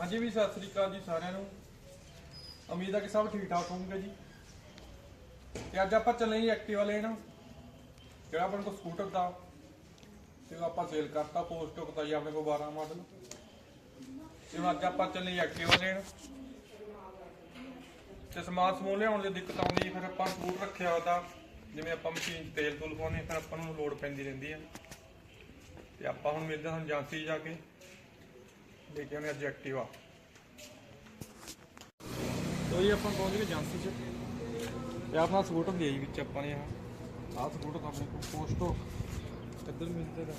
ਹਾਂਜੀ ਵੀ ਸਤਿ ਸ੍ਰੀ ਅਕਾਲ ਜੀ ਸਾਰਿਆਂ ਨੂੰ। ਉਮੀਦ ਹੈ ਕਿ ਸਭ ਠੀਕ ਠਾਕ ਹੋਣਗੇ ਜੀ। ਤੇ ਅੱਜ ਆਪਾਂ ਚੱਲੇ ਜੀ ਐਕਟਿਵਾ ਲੈਣ ਜਿਹੜਾ ਆਪਣੇ ਕੋਲ ਸਕੂਟਰ ਦਾ। ਤੇ ਆਪਾਂ ਸੇਲ ਕਰਤਾ ਪੋਸਟ ਕਰਤਾ ਜੀ ਆਪਣੇ ਕੋਲ 12 ਮਾਡਲ ਤੇ ਹੁਣ ਅੱਜ ਆਪਾਂ ਚੱਲੇ ਐਕਟਿਵਾ ਲੈਣ। ਤੇ ਸਮਾਨ ਸਮੂਹ ਲਿਆਉਣ ਦੀ ਦਿੱਕਤ ਆਉਂਦੀ ਫਿਰ ਆਪਾਂ ਸਕੂਟਰ ਰੱਖਿਆ ਉਹਦਾ। ਜਿਵੇਂ ਆਪਾਂ ਮਸ਼ੀਨ ਤੇਲ ਤੂਲ ਪਾਉਂਦੇ ਹਾਂ, ਫਿਰ ਆਪਾਂ ਨੂੰ ਲੋਡ ਪੈਂਦੀ ਰਹਿੰਦੀ ਆ ਤੇ ਆਪਾਂ ਹੁਣ ਮਿਲਦੇ ਹਾਂ ਏਜੰਸੀ ਜਾ ਕੇ। ਲੈ ਕੇ ਆਉਣੇ ਅੱਜ ਐਕਟਿਵਾ ਤੋ ਜੀ ਆਪਾਂ ਪਹੁੰਚ ਗਏ ਏਜੰਸੀ 'ਚ ਤੇ ਆਪਣਾ ਸਕੂਟਰ ਦੇ ਜੀ ਵਿੱਚ ਆਪਾਂ ਨੇ ਆਹ ਆਹ ਸਕੂਟਰ ਆਪਣੇ ਕੋਲ ਪੋਸਟੋ ਇੱਧਰ ਮਿਲਦੇ ਦਾ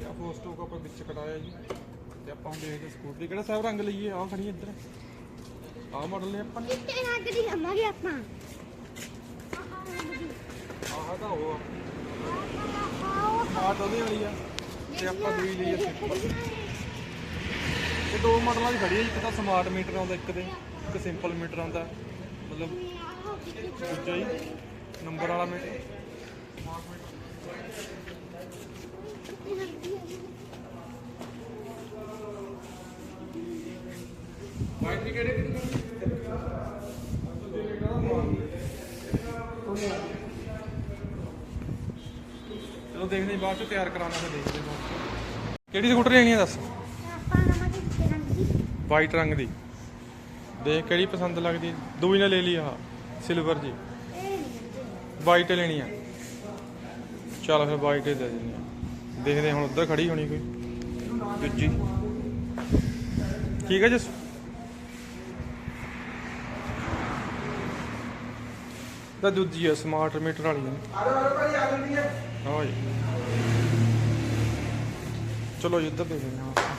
ਇਹ ਪੋਸਟੋ ਕੋ ਆਪਾਂ ਵਿੱਚ ਕਟਾਇਆ ਜੀ ਤੇ ਆਪਾਂ ਹੁਣ ਦੇਖਦੇ ਸਕੂਟਰ ਦੀ ਕਿਹੜਾ ਸਾਹਿਬ ਰੰਗ ਲਈਏ ਆਹ ਖੜੀ ਇੱਧਰ ਆਹ ਮਾਡਲ ਨੇ ਆਪਾਂ ਨੇ ਚਿੱਟੇ ਰੰਗ ਦੀ ਲਵਾਂਗੇ ਆਪਾਂ ਆਹ ਤਾਂ ਉਹ ਆਹ ਦੋਨੇ ਵਾਲੀ ਆ ਤੇ ਆਪਾਂ ਦੂਈ ਲਈ ਆ ਇਹ ਦੋ ਮਾਡਲਾਂ ਦੀ ਖੜੀ ਹੈ ਇੱਕ ਤਾਂ ਸਮਾਰਟ ਮੀਟਰ ਆਉਂਦਾ, ਇੱਕ ਦੇ, ਇੱਕ ਸਿੰਪਲ ਮੀਟਰ ਆਉਂਦਾ। ਮਤਲਬ ਦੂਜਾ ਹੀ ਨੰਬਰ ਵਾਲਾ ਮੀਟਰ ਵਾਈਟ ਕਿਹੜੇ ਚਲੋ ਦੇਖਦੇ ਹਾਂ, ਬਾਅਦ ਚ ਤਿਆਰ ਕਰਾਉਣਾ ਫਿਰ ਦੇਖਦੇ ਹਾਂ। ਕਿਹੜੀ ਸਕੂਟਰ ਲੈਣੀ ਹੈ ਦੱਸ ਆਪਾਂ ਲਵਾਂਗੇ ਚਿੱਟੇ ਰੰਗ ਦੀ ਵਾਈਟ ਰੰਗ ਦੀ। ਦੇਖ ਕਿਹੜੀ ਪਸੰਦ ਲੱਗਦੀ ਹੈ? ਦੂਈ ਨੇ ਲੈ ਲਈ ਆ ਸਿਲਵਰ ਜੀ। ਵਾਈਟ ਲੈਣੀ ਆ। ਚਲ ਫਿਰ ਵਾਈਟ ਹੀ ਦੇ ਦਿੰਦੇ ਆ। ਦੇਖਦੇ ਹਾਂ ਹੁਣ ਉੱਧਰ ਖੜੀ ਹੋਣੀ ਕੋਈ। ਦੂਜੀ। ਠੀਕ ਹੈ ਜਸ? ਤਾਂ ਦੂਜੀ ਆ ਸਮਾਰਟ ਮੀਟਰ ਵਾਲੀ ਆ। ਹਾਂ ਜੀ। ਚਲੋ ਜੀ ਇੱਧਰ ਦੇਖਦੇ ਹਾਂ।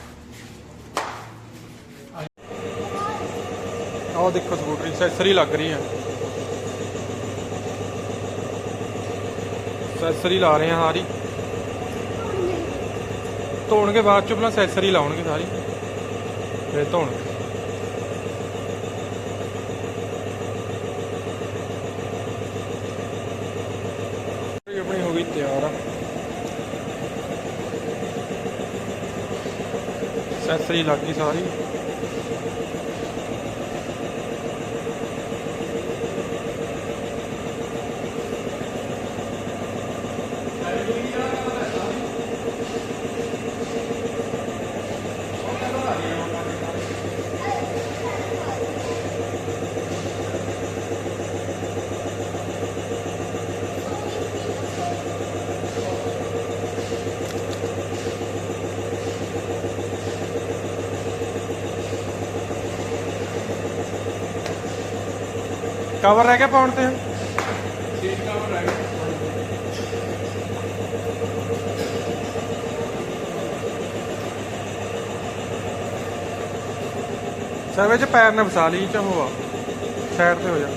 ਆਹ ਦੇਖੋ ਸਕੂਟਰੀ ਸੈਸਰੀ ਲੱਗ ਰਹੀ ਹੈ। ਸੈਸਰੀ ਲਾ ਰਹੇ ਆ ਸਾਰੀ। ਧੋਣਗੇ ਬਾਅਦ ਚ ਪਹਿਲਾਂ ਸੈਸਰੀ ਲਾਉਣਗੇ ਸਾਰੀ। ਫਿਰ ਧੋਣਗੇ। ਆਪਣੀ ਹੋ ਗਈ ਤਿਆਰ। ਆ ਸੈਸਰੀ ਲੱਗ ਗਈ ਸਾਰੀ। ਕਵਰ ਰਹਿ ਗਿਆ ਪਾਉਣ ਤੇ? ਸੀਟ ਕਵਰ ਰਹਿ ਗਿਆ ਸਰਵੇ ਚ ਪੈਰ ਨੇ ਵਸਾ ਲਈ ਚ ਹੋਆ ਸਾਈਡ ਤੇ ਹੋ ਜਾ।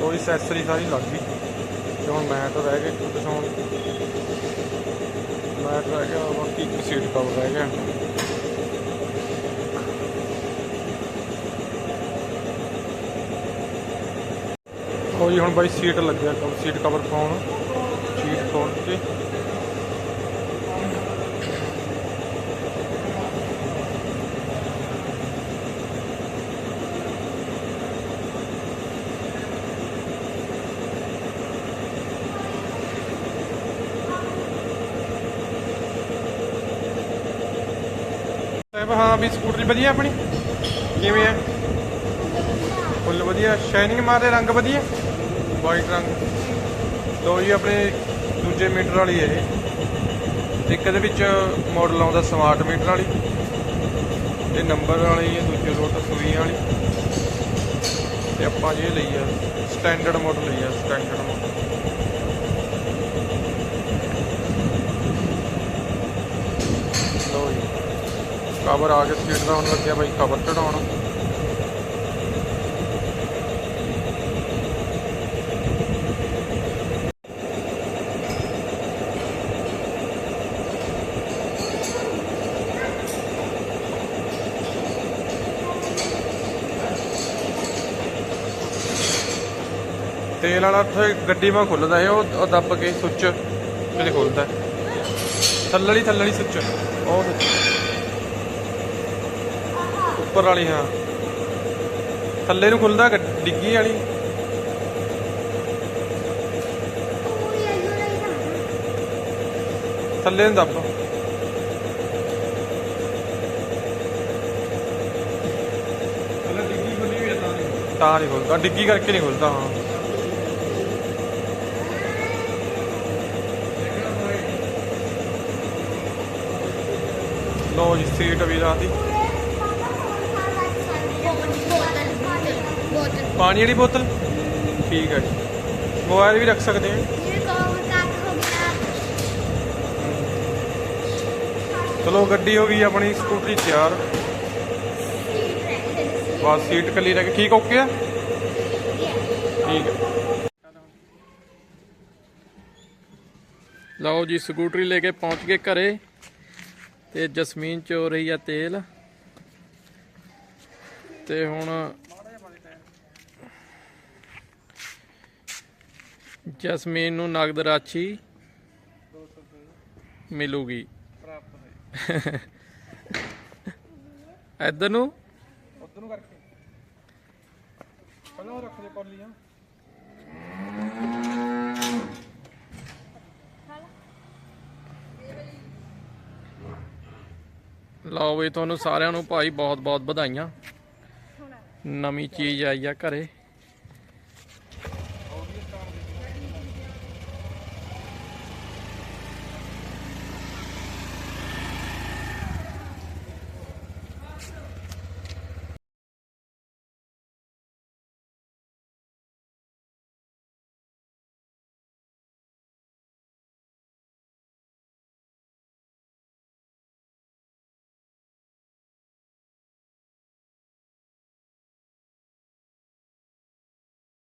ਉਹ ਐਕਸੈਸਰੀ ਸਾਰੀ ਲੱਗ ਗਈ। ਤੇ ਹੁਣ ਮੈਟ ਰਹਿ ਗਏ ਦਿਖਾਉਣ ਮੈਟ ਰਹਿ ਗਿਆ, ਬਾਕੀ ਸੀਟ ਕਵਰ ਰਹਿ ਗਿਆ। ਲਓ ਜੀ, ਹੁਣ ਬਾਈ ਸੀਟ ਲੱਗਿਆ ਕਵਰ ਸੀਟ ਕਵਰ ਪਾਉਣ। ਸੀਟ ਖੋਲ ਕੇ। ਸਾਹਿਬ, ਹਾਂ ਵੀ ਸਕੂਟਰੀ ਵਧੀਆ ਆਪਣੀ? ਕਿਵੇਂ ਹੈ ਵਧੀਆ ਸ਼ਾਈਨਿੰਗ ਮਾਰਦੇ ਰੰਗ ਵਧੀਆ। ਵਾਈਟ ਰੰਗ। ਲੋ ਜੀ, ਆਪਣੇ ਦੂਜੇ ਮੀਟਰ ਵਾਲੀ ਹੈ ਇਹ। ਇੱਕ ਦੇ ਵਿੱਚ ਮਾਡਲ ਆਉਂਦਾ ਸਮਾਰਟ ਮੀਟਰ ਵਾਲੀ। ਇਹ ਨੰਬਰ ਵਾਲੀ ਹੈ, ਦੂਜੇ ਰੋਟ ਸੂਈਆਂ ਵਾਲੀ। ਤੇ ਆਪਾਂ ਜੀ ਇਹ ਲਈ ਆ ਸਟੈਂਡਰਡ ਮਾਡਲ ਲਈ ਆ ਸਟੈਂਡਰਡ ਮਾਡਲ ਲੋ ਜੀ ਕਵਰ ਆ ਕੇ ਸੀਟ ਦਾ ਹੁਣ ਲੱਗਿਆ ਬਾਈ ਕਵਰ ਚੜਾਉਣ। ਤੇਲ ਵਾਲਾ ਉੱਥੇ ਗੱਡੀ ਮਾ ਖੁੱਲਦਾ ਹੈ ਉਹ ਦੱਬ ਕੇ ਸੁੱਚ ਤੇ ਖੁੱਲਦਾ। ਥੱਲੜੀ ਥੱਲੜੀ ਸੁੱਚ। ਉਹ ਸੁੱਚ। ਉੱਪਰ ਵਾਲੀ ਹਾਂ। ਥੱਲੇ ਨੂੰ ਖੁੱਲਦਾ ਡਿੱਗੀ ਵਾਲੀ। ਥੱਲੇ ਨੂੰ ਦੱਬ। ਤਾਂ ਨਹੀਂ ਖੁੱਲਦਾ। ਡਿੱਗੀ ਕਰਕੇ ਨਹੀਂ ਖੁੱਲਦਾ ਹਾਂ। ਲੋ ਜੀ, ਸੀਟ ਵੀ ਰਾਤੀ ਬੋਤਲ ਪਾਣੀ ਵਾਲੀ ਬੋਤਲ? ਠੀਕ ਹੈ ਜੀ। ਮੋਬਾਈਲ ਵੀ ਰੱਖ ਸਕਦੇ ਚਲੋ, ਗੱਡੀ ਹੋ ਗਈ ਆਪਣੀ, ਸਕੂਟਰੀ ਤਿਆਰ। ਬਸ, ਸੀਟ ਕੱਲੀ ਰਹਿ ਗਈ। ਠੀਕ, ਓਕੇ ਆ? ਠੀਕ ਹੈ ਲਓ ਜੀ, ਸਕੂਟਰੀ ਲੈ ਕੇ ਪਹੁੰਚ ਗਏ ਘਰੇ। ਤੇ ਜਸਮੀਨ ਚੋ ਰਹੀ ਆ ਤੇਲ। ਤੇ ਹੁਣ ਜਸਮੀਨ ਨੂੰ ਨਗਦ ਰਾਸ਼ੀ ਮਿਲੂਗੀ। ਇੱਧਰ ਨੂੰ। ਉੱਧਰ ਨੂੰ ਕਰਕੇ। ਪਹਿਲਾਂ ਰੱਖ ਦੇ ਪੌਲੀਆਂ ਲਓ ਵੀ ਤੁਹਾਨੂੰ ਸਾਰਿਆਂ ਨੂੰ ਭਾਈ ਬਹੁਤ ਬਹੁਤ ਵਧਾਈਆਂ ਨਵੀਂ ਚੀਜ਼ ਆਈ ਆ ਘਰੇ।